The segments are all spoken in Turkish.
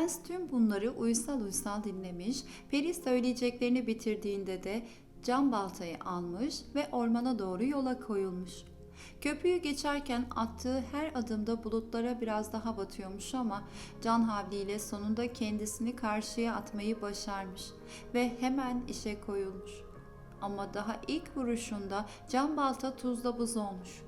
Prens tüm bunları uysal uysal dinlemiş, peri söyleyeceklerini bitirdiğinde de cam baltayı almış ve ormana doğru yola koyulmuş. Köprüyü geçerken attığı her adımda bulutlara biraz daha batıyormuş ama can havliyle sonunda kendisini karşıya atmayı başarmış ve hemen işe koyulmuş. Ama daha ilk vuruşunda cam balta tuzla buz olmuş.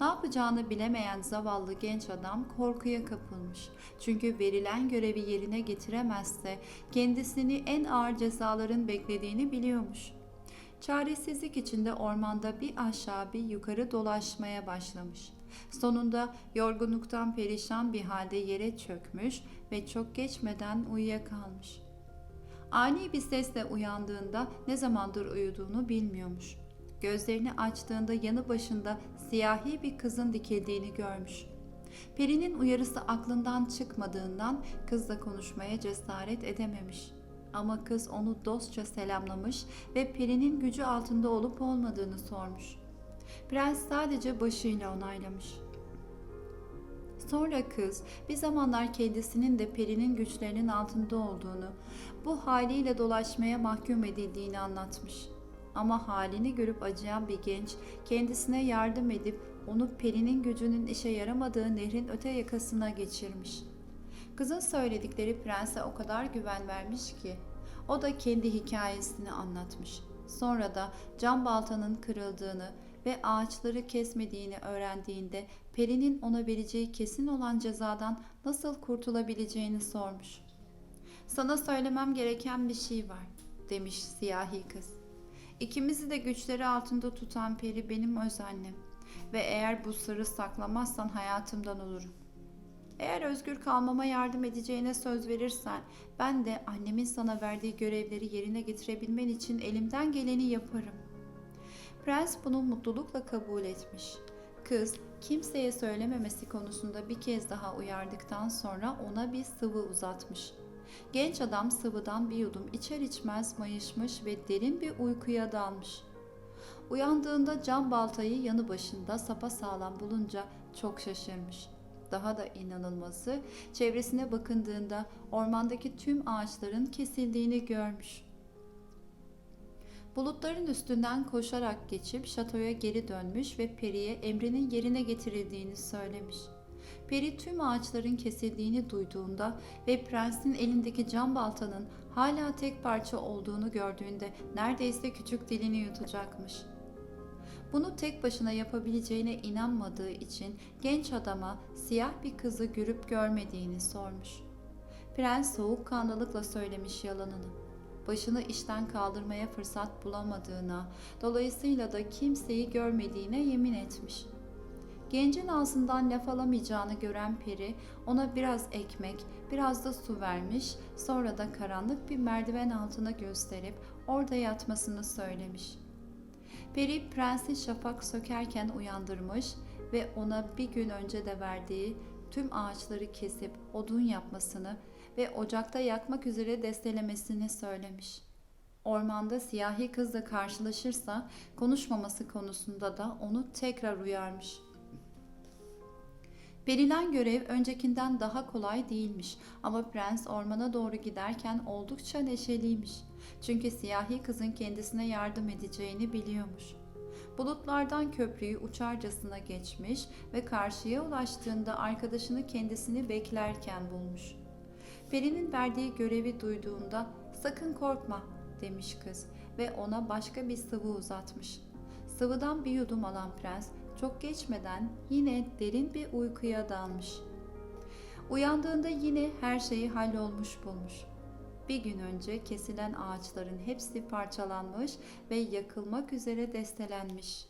Ne yapacağını bilemeyen zavallı genç adam korkuya kapılmış. Çünkü verilen görevi yerine getiremezse kendisini en ağır cezaların beklediğini biliyormuş. Çaresizlik içinde ormanda bir aşağı bir yukarı dolaşmaya başlamış. Sonunda yorgunluktan perişan bir halde yere çökmüş ve çok geçmeden uyuyakalmış. Ani bir sesle uyandığında ne zamandır uyuduğunu bilmiyormuş. Gözlerini açtığında yanı başında siyahi bir kızın dikildiğini görmüş. Peri'nin uyarısı aklından çıkmadığından kızla konuşmaya cesaret edememiş. Ama kız onu dostça selamlamış ve Peri'nin gücü altında olup olmadığını sormuş. Prens sadece başıyla onaylamış. Sonra kız bir zamanlar kendisinin de Peri'nin güçlerinin altında olduğunu, bu haliyle dolaşmaya mahkum edildiğini anlatmış. Ama halini görüp acıyan bir genç kendisine yardım edip onu Peri'nin gücünün işe yaramadığı nehrin öte yakasına geçirmiş. Kızın söyledikleri prense o kadar güven vermiş ki o da kendi hikayesini anlatmış. Sonra da cam baltanın kırıldığını ve ağaçları kesmediğini öğrendiğinde Peri'nin ona vereceği kesin olan cezadan nasıl kurtulabileceğini sormuş. Sana söylemem gereken bir şey var, demiş siyahi kız. İkimizi de güçleri altında tutan Peri benim öz annem ve eğer bu sırrı saklamazsan hayatımdan olurum. Eğer özgür kalmama yardım edeceğine söz verirsen ben de annemin sana verdiği görevleri yerine getirebilmen için elimden geleni yaparım. Prens bunu mutlulukla kabul etmiş. Kız kimseye söylememesi konusunda bir kez daha uyardıktan sonra ona bir sıvı uzatmış. Genç adam sıvıdan bir yudum içer içmez mayışmış ve derin bir uykuya dalmış. Uyandığında cam baltayı yanı başında sapasağlam bulunca çok şaşırmış. Daha da inanılması çevresine bakındığında ormandaki tüm ağaçların kesildiğini görmüş. Bulutların üstünden koşarak geçip şatoya geri dönmüş ve Peri'ye emrinin yerine getirildiğini söylemiş. Peri tüm ağaçların kesildiğini duyduğunda ve prensin elindeki cam baltanın hala tek parça olduğunu gördüğünde neredeyse küçük dilini yutacakmış. Bunu tek başına yapabileceğine inanmadığı için genç adama siyah bir kızı görüp görmediğini sormuş. Prens soğukkanlılıkla söylemiş yalanını. Başını işten kaldırmaya fırsat bulamadığına, dolayısıyla da kimseyi görmediğine yemin etmiş. Gencin ağzından laf alamayacağını gören peri ona biraz ekmek, biraz da su vermiş, sonra da karanlık bir merdiven altına gösterip orada yatmasını söylemiş. Peri prensi şafak sökerken uyandırmış ve ona bir gün önce de verdiği tüm ağaçları kesip odun yapmasını ve ocakta yakmak üzere destelemesini söylemiş. Ormanda siyahi kızla karşılaşırsa konuşmaması konusunda da onu tekrar uyarmış. Verilen görev öncekinden daha kolay değilmiş ama prens ormana doğru giderken oldukça neşeliymiş. Çünkü siyahi kızın kendisine yardım edeceğini biliyormuş. Bulutlardan köprüyü uçarcasına geçmiş ve karşıya ulaştığında arkadaşını kendisini beklerken bulmuş. Peri'nin verdiği görevi duyduğunda sakın korkma demiş kız ve ona başka bir sıvı uzatmış. Sıvıdan bir yudum alan prens çok geçmeden yine derin bir uykuya dalmış. Uyandığında yine her şeyi hallolmuş bulmuş. Bir gün önce kesilen ağaçların hepsi parçalanmış ve yakılmak üzere destelenmiş.